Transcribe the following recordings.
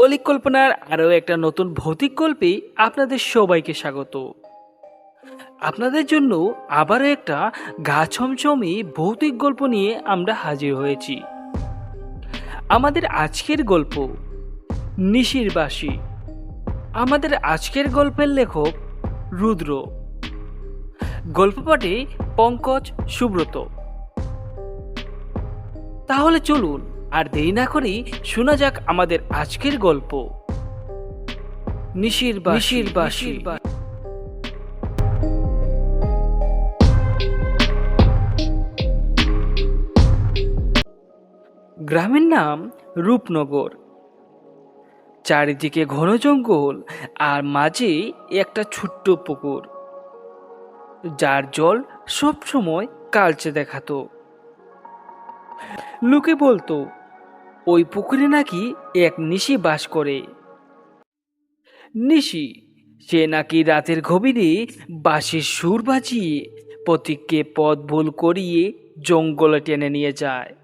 অলিক কল্পনার আরও একটা নতুন ভৌতিক গল্পে আপনাদের সবাইকে স্বাগত। আপনাদের জন্য আবারও একটা গা ছমছমে ভৌতিক গল্প নিয়ে আমরা হাজির হয়েছি। আমাদের আজকের গল্প, নিশির বাসী। আমাদের আজকের গল্পের লেখক রুদ্র। গল্প পাঠে পঙ্কজ সুব্রত। তাহলে চলুন আর দেরি না করেই শোনা যাক আমাদের আজকের গল্প। নিশির বাসির বাসির গ্রামের নাম রূপনগর। চারিদিকে ঘন জঙ্গল আর মাঝে একটা ছোট্ট পুকুর। যার জল সবসময় কালচে দেখাতো। লোকে বলতো ওই পুকুরে নাকি এক নিশি বাস করে। নিশি, সে নাকি রাতের গভীরে বাঁশির সুর বাজিয়ে প্রতীককে পথ ভুল করিয়ে জঙ্গলে টেনে নিয়ে যায়।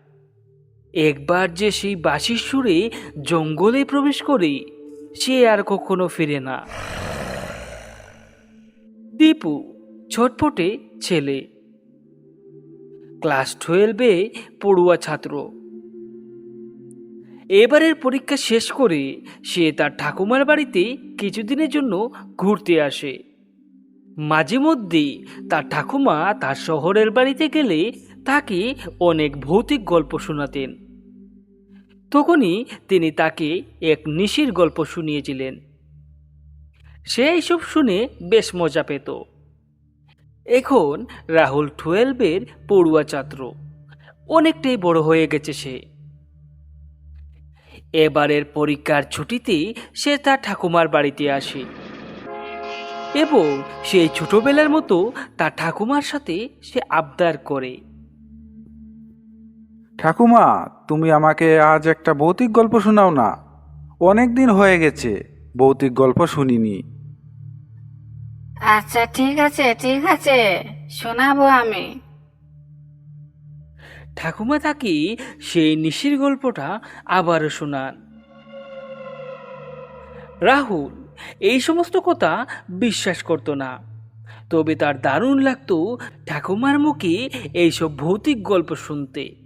একবার যে সেই বাঁশির সুরে জঙ্গলে প্রবেশ করে, সে আর কখনো ফিরে না। দীপু ছটফটে ছেলে। ক্লাস টুয়েলভে পড়ুয়া ছাত্র। এবারের পরীক্ষা শেষ করে সে তার ঠাকুমার বাড়িতে কিছুদিনের জন্য ঘুরতে আসে। মাঝে মধ্যেই তার ঠাকুমা তার শহরের বাড়িতে গেলে তাকে অনেক ভৌতিক গল্প শোনাতেন। তখনই তিনি তাকে এক নিশির গল্প শুনিয়েছিলেন। সে এইসব শুনে বেশ মজা পেত। এখন রাহুল টুয়েলভের পড়ুয়া ছাত্র। অনেকটাই বড় হয়ে গেছে সে। এবারের পরীক্ষার ছুটিতে সে তার ঠাকুমার বাড়িতে আসে। এবং সেই ছোটবেলার মতো তার ঠাকুমার সাথে সে আবদার করে। ঠাকুমা তুমি আমাকে আজ একটা ভৌতিক গল্প শোনাও না। অনেক দিন হয়ে গেছে ভৌতিক গল্প শুনিনি। আচ্ছা ঠিক আছে ঠিক আছে। শোনাবো আমি। ঠাকুমা তাকে সেই নিশির গল্পটা আবারও শোনান। রাহুল এই সমস্ত কথা বিশ্বাস করতো না। তবে তার দারুণ লাগতো ঠাকুমার মুখে এইসব ভৌতিক গল্প শুনতে।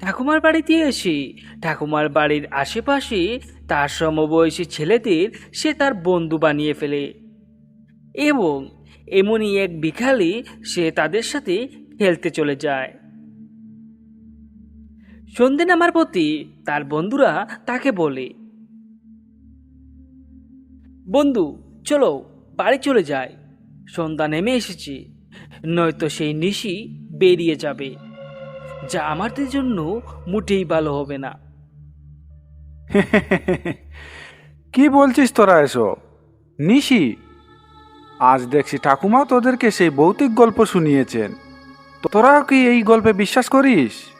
ঠাকুমার বাড়িতে এসে ঠাকুমার বাড়ির আশেপাশে তার সমবয়সী ছেলেদের সে তার বন্ধু বানিয়ে ফেলে। এবং এমনই এক বিকালে সে তাদের সাথে খেলতে চলে যায়। সন্ধে নামার প্রতি তার বন্ধুরা তাকে বলে, বন্ধু, চলো বাড়ি চলে যায় সন্ধ্যা নেমে এসেছে। নয়তো সেই নিশি বেরিয়ে যাবে, যা আমাদের জন্য মোটেই ভালো হবে না। কি বলছিস তোরা এসব? নিশি, আজ দেখছি ঠাকুমা তোদেরকে সেই ভৌতিক গল্প শুনিয়েছেন। তোরা কি এই গল্পে বিশ্বাস করিস?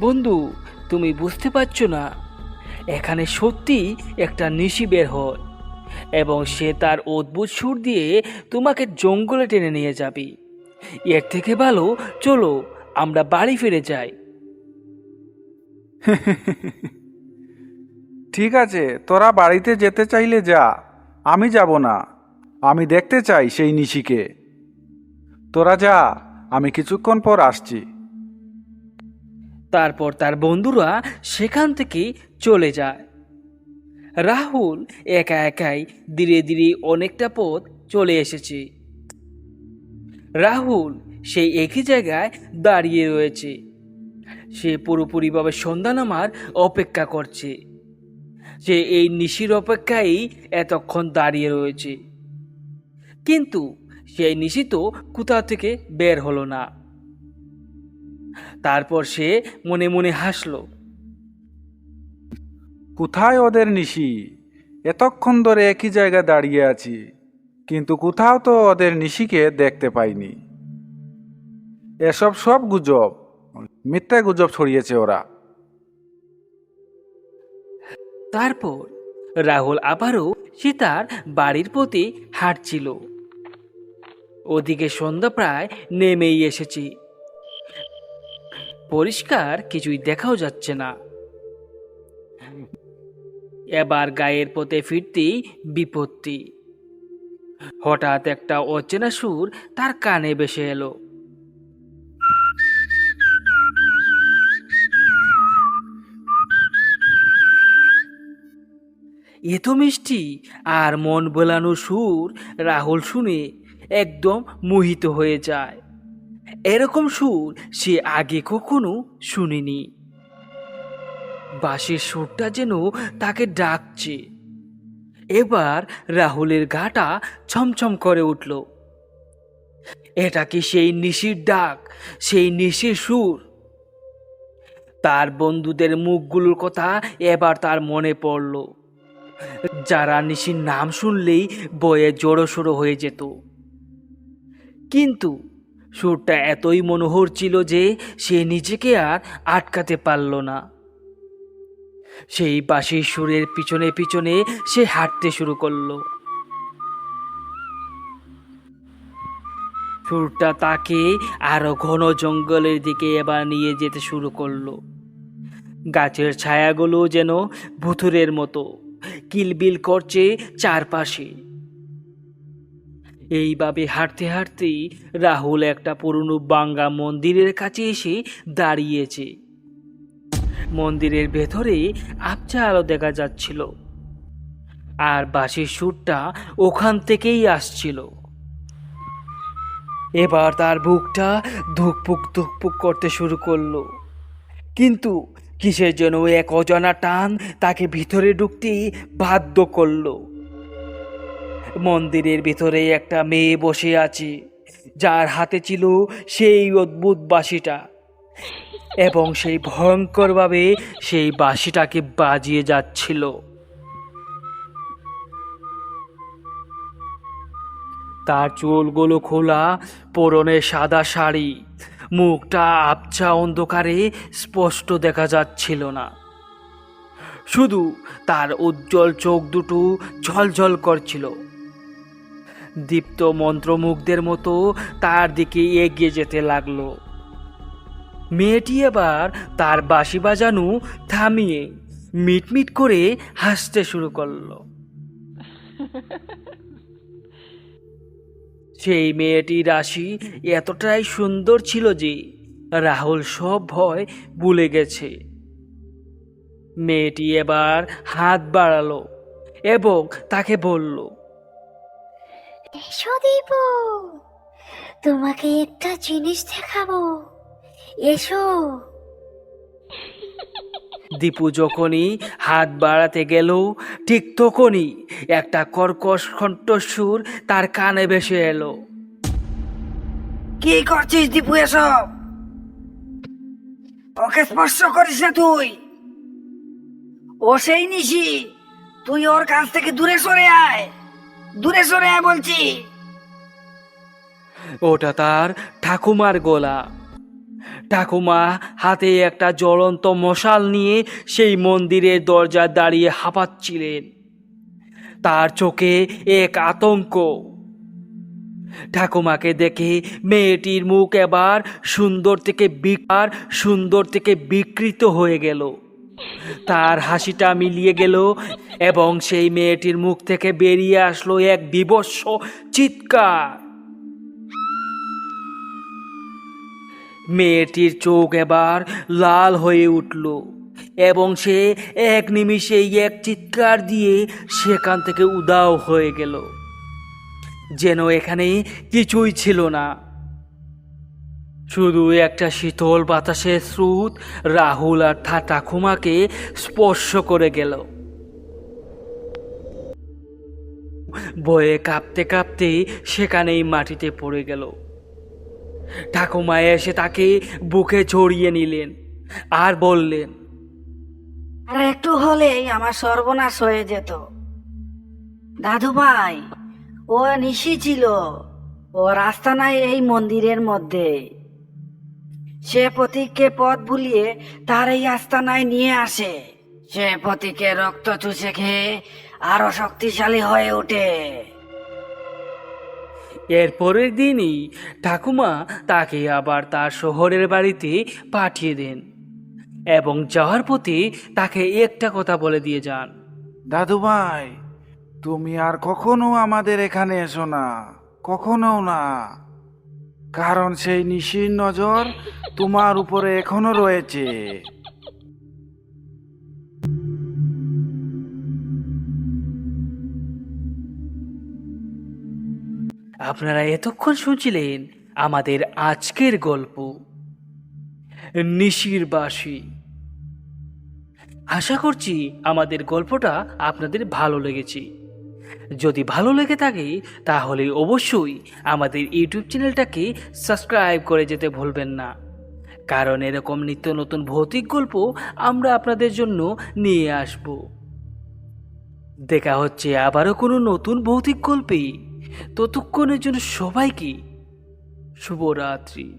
বন্ধু, তুমি বুঝতে পারছ না। এখানে সত্যি একটা নিশি বের হয় এবং সে তার অদ্ভুত সুর দিয়ে তোমাকে জঙ্গলে টেনে নিয়ে যাবে। এর থেকে ভালো, চলো, আমরা বাড়ি ফিরে যাই। ঠিক আছে, তোরা বাড়িতে যেতে চাইলে যা। আমি যাব না। আমি দেখতে চাই সেই নিশিকে। তোরা যা, আমি কিছুক্ষণ পর আসছি। তারপর তার বন্ধুরা সেখান থেকে চলে যায়। রাহুল একা একাই ধীরে ধীরে অনেকটা পথ চলে এসেছে। রাহুল সেই একই জায়গায় দাঁড়িয়ে রয়েছে। সে পুরোপুরিভাবে সন্ধ্যা নামার অপেক্ষা করছে। সে এই নিশির অপেক্ষায় এতক্ষণ দাঁড়িয়ে রয়েছে। কিন্তু সেই নিশি তো কোথা থেকে বের হলো না। তারপর সে মনে মনে হাসলো। কোথায় ওদের নিশি? এতক্ষণ ধরে একই জায়গায় দাঁড়িয়ে আছি কিন্তু কোথাও তো ওদের নিশিকে দেখতে পাইনি। এসব সব গুজব মিথ্যা গুজব ছড়িয়েছে ওরা। তারপর রাহুল আবারও সীতার বাড়ির প্রতি হাঁটছিল। ওদিকে সন্ধ্যা প্রায় নেমেই এসেছে। পরিষ্কার কিছুই দেখাও যাচ্ছে না। এবার গায়ের পথে ফিরতেই বিপত্তি। হঠাৎ একটা অচেনা সুর তার কানে বেসে এলো। এ তো মিষ্টি, আর মন বোলানো সুর, রাহুল শুনে একদম মোহিত হয়ে যায়। এরকম সুর সে আগে কখনো শুনিনি। বাঁশির সুরটা যেন তাকে ডাকছে। এবার রাহুলের গাটা ছমছম করে উঠল। এটা কি সেই নিশির ডাক, সেই নিশির সুর? তার বন্ধুদের মুখগুলোর কথা এবার তার মনে পড়ল। যারা নিশির নাম শুনলেই বয়ে জড়ো সড়ো হয়ে যেত। কিন্তু সুরটা এতই মনোহর ছিল যে সে নিজেকে আর আটকাতে পারল না। সেই বাঁশির সুরের পিছনে পিছনে সে হাঁটতে শুরু করল। সুরটা তাকে আরও ঘন জঙ্গলের দিকে এবার নিয়ে যেতে শুরু করল। গাছের ছায়াগুলো যেন ভুতুরের মতো। কিলবিল করছে চারপাশে। এইভাবে হাঁটতে হাঁটতেই রাহুল একটা পুরনো বাঙ্গা মন্দিরের কাছে এসে দাঁড়িয়েছে। মন্দিরের ভেতরে আবছা আলো দেখা যাচ্ছিল। আর বাঁশির সুরটা ওখান থেকেই আসছিল। এবার তার বুকটা ধুকপুক ধুকপুক করতে শুরু করল। কিন্তু কিসের যেন এক অজানা টান তাকে ভিতরে ঢুকতেই বাধ্য করল। মন্দিরের ভিতরে একটা মেয়ে বসে আছে, যার হাতে ছিল সেই অদ্ভুত বাঁশিটা। এবং সেই ভয়ঙ্করভাবে সেই বাঁশিটাকে বাজিয়ে যাচ্ছিল। তার চুলগুলো খোলা, পরনে সাদা শাড়ি। মুখটা আবছা অন্ধকারে স্পষ্ট দেখা যাচ্ছিল না। শুধু তার উজ্জ্বল চোখ দুটো ঝলঝল করছিল। দীপ্ত মন্ত্রমুগ্ধের মতো তার দিকে এগিয়ে যেতে লাগল। মেয়েটি এবার তার বাঁশি বাজানো থামিয়ে মিটমিট করে হাসতে শুরু করল। সেই মেয়েটির রাশি এতটাই সুন্দর ছিল যে রাহুল সব ভয় ভুলে গেছে। মেয়েটি এবার হাত বাড়ালো এবং তাকে বলল এসো দীপু। তোমাকে একটা জিনিস দেখাবো। এসো। দীপু যখনই হাত বাড়াতে গেল ঠিক তখনই একটা কর্কশ কণ্ঠস্বর তার কানে ভেসে এলো। কি করছিস দীপু এসব? ওকে স্পর্শ করিস না তুই। ও সেই নিশি। তুই ওর কাছ থেকে দূরে সরে আয়। দূরে সরে বলছি। ওটা তার ঠাকুমার গলা। ঠাকুমা হাতে একটা জ্বলন্ত মশাল নিয়ে সেই মন্দিরের দরজা দাঁড়িয়ে হাঁপাচ্ছিলেন। তার চোখে এক আতঙ্ক। ঠাকুমাকে দেখে মেয়েটির মুখ এবার সুন্দর থেকে বিকার সুন্দর থেকে বিকৃত হয়ে গেল। তার হাসিটা মিলিয়ে গেল এবং সেই মেয়েটির মুখ থেকে বেরিয়ে আসলো এক বিবস্ব চিৎকার। মেয়েটির চোখ এবার লাল হয়ে উঠল এবং সে এক নিমিষেই এক চিৎকার দিয়ে সেখান থেকে উদাও হয়ে গেল। যেন এখানে কিছুই ছিল না। শুধু একটা শীতল বাতাসের স্রোত রাহুল আর ঠা ঠাকুমাকে স্পর্শ করে গেল। বয়ে কাঁপতে কাঁপতে সেখানেই মাটিতে পড়ে গেল। ঠাকুমা এসে তাকে বুকে জড়িয়ে নিলেন আর বললেন, আর একটু হলেই আমার সর্বনাশ হয়ে যেত। দাদু ভাই, ও নিশি ছিল। ও রাস্তা নাই এই মন্দিরের মধ্যে। সে প্রতীককে পথ ভুলিয়ে তার এই আস্তানায় নিয়ে আসে। সে প্রতীকে রক্ত চুষে খেয়ে আরও শক্তিশালী হয়ে ওঠে। এর পরের দিনই ঠাকুমা তাকে আবার তার শহরের বাড়িতে পাঠিয়ে দেন এবং যাওয়ার পথে তাকে একটা কথা বলে দিয়ে যান। দাদু ভাই তুমি আর কখনো আমাদের এখানে এসো না কখনো না। কারণ সেই নিশির নজর তোমার উপরে এখনও রয়েছে। আপনারা এতক্ষণ শুনছিলেন আমাদের আজকের গল্প, নিশির বাসি আশা করছি আমাদের গল্পটা আপনাদের ভালো লেগেছে। যদি ভালো লেগে থাকে, তাহলে অবশ্যই আমাদের ইউটিউব চ্যানেলটাকে সাবস্ক্রাইব করে যেতে ভুলবেন না। কারণ এরকম নিত্য নতুন ভৌতিক গল্প আমরা আপনাদের জন্য নিয়ে আসব। দেখা হচ্ছে আবারও কোনো নতুন ভৌতিক গল্পে। ততক্ষণের জন্য সবাইকে শুভরাত্রি।